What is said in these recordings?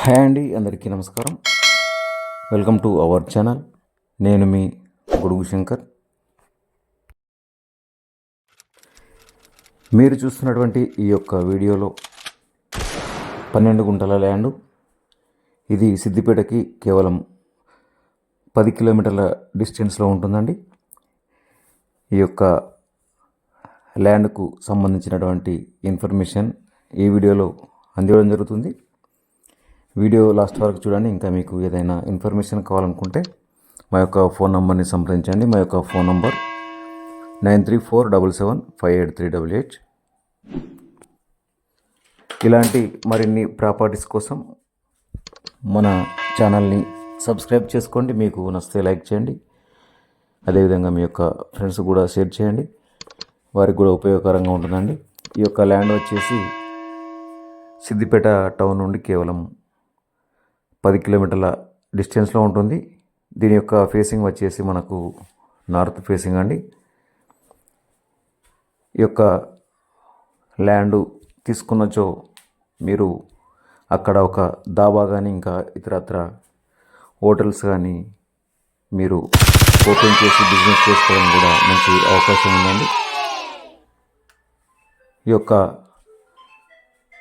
Hi అండి అందరికీ నమస్కారం. Welcome to our channel. నేను మీ గొడుగు శంకర్. మీరు చూస్తున్నటువంటి ఈ యొక్క వీడియోలో పన్నెండు గుంటల ల్యాండ్. ఇది సిద్దిపేటకి కేవలం పది కిలోమీటర్ల డిస్టెన్స్లో ఉంటుందండి. ఈ యొక్క ల్యాండ్కు సంబంధించినటువంటి ఇన్ఫర్మేషన్ ఈ వీడియోలో అందివ్వడం జరుగుతుంది. వీడియో లాస్ట్ వరకు చూడండి. ఇంకా మీకు ఏదైనా ఇన్ఫర్మేషన్ కావాలనుకుంటే మా యొక్క ఫోన్ నంబర్ని సంప్రదించండి. మా యొక్క phone number nine three four double seven five eight three double eight. ఇలాంటి మరిన్ని ప్రాపర్టీస్ కోసం మన ఛానల్ని సబ్స్క్రైబ్ చేసుకోండి. మీకు నచ్చితే లైక్ చేయండి. అదేవిధంగా మీ యొక్క ఫ్రెండ్స్ కూడా షేర్ చేయండి. వారికి కూడా ఉపయోగకరంగా ఉంటుందండి. ఈ యొక్క ల్యాండ్ వచ్చేసి సిద్దిపేట టౌన్ నుండి కేవలం పది కిలోమీటర్ల డిస్టెన్స్లో ఉంటుంది. దీని యొక్క ఫేసింగ్ వచ్చేసి మనకు నార్త్ ఫేసింగ్ అండి. ఈ యొక్క ల్యాండ్ తీసుకున్నచో మీరు అక్కడ ఒక దాబా కానీ ఇంకా ఇతరత్ర హోటల్స్ కానీ మీరు ఓపెన్ చేసి బిజినెస్ చేసుకోవడం కూడా మంచి అవకాశం ఉందండి. ఈ యొక్క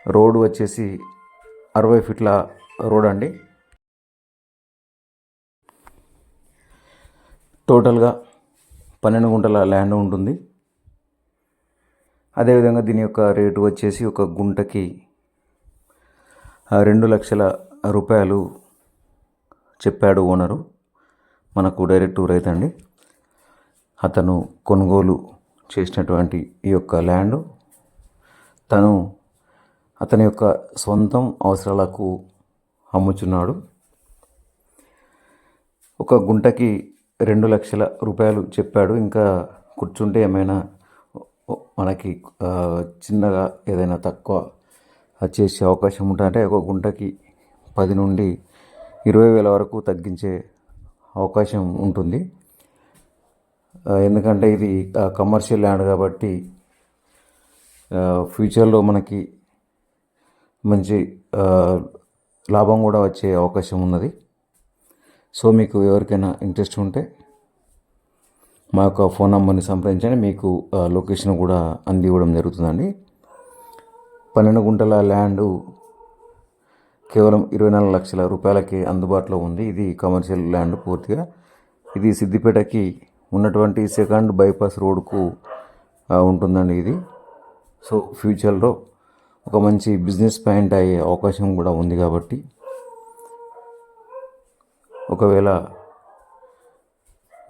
రోడ్ వచ్చేసి అరవై ఫీట్ల రోడ్ అండి. టోటల్గా పన్నెండు గుంటల ల్యాండ్ ఉంటుంది. అదేవిధంగా దీని యొక్క రేటు వచ్చేసి ఒక గుంటకి రెండు లక్షల రూపాయలు చెప్పాడు ఓనరు. మనకు డైరెక్ట్ రైతండి అతను కొనుగోలు చేసినటువంటి ఈ యొక్క ల్యాండ్. తను అతని యొక్క సొంతం అవసరాలకు అమ్ముచున్నాడు. ఒక గుంటకి రెండు లక్షల రూపాయలు చెప్పాడు. ఇంకా కూర్చుంటే ఏమైనా మనకి చిన్నగా ఏదైనా తక్కువ చేసే అవకాశం ఉంటుందంటే ఒక గుంటకి పది నుండి ఇరవై వేల వరకు తగ్గించే అవకాశం ఉంటుంది. ఎందుకంటే ఇది కమర్షియల్ ల్యాండ్ కాబట్టి ఫ్యూచర్లో మనకి మంచి లాభం కూడా వచ్చే అవకాశం ఉన్నది. సో మీకు ఎవరికైనా ఇంట్రెస్ట్ ఉంటే మా యొక్క ఫోన్ నెంబర్ని సంప్రదించండి. మీకు లొకేషన్ కూడా అందివ్వడం జరుగుతుందండి. పన్నెండు గుంటల ల్యాండ్ కేవలం ఇరవై నాలుగు లక్షల రూపాయలకి అందుబాటులో ఉంది. ఇది కమర్షియల్ ల్యాండ్ పూర్తిగా. ఇది సిద్దిపేటకి ఉన్నటువంటి సెకండ్ బైపాస్ రోడ్కు ఉంటుందండి ఇది. సో ఫ్యూచర్లో ఒక మంచి బిజినెస్ పాయింట్ అయ్యే అవకాశం కూడా ఉంది కాబట్టి ఒకవేళ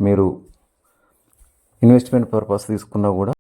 మీరు ఇన్వెస్ట్మెంట్ పర్పస్ తీసుకున్నా కూడా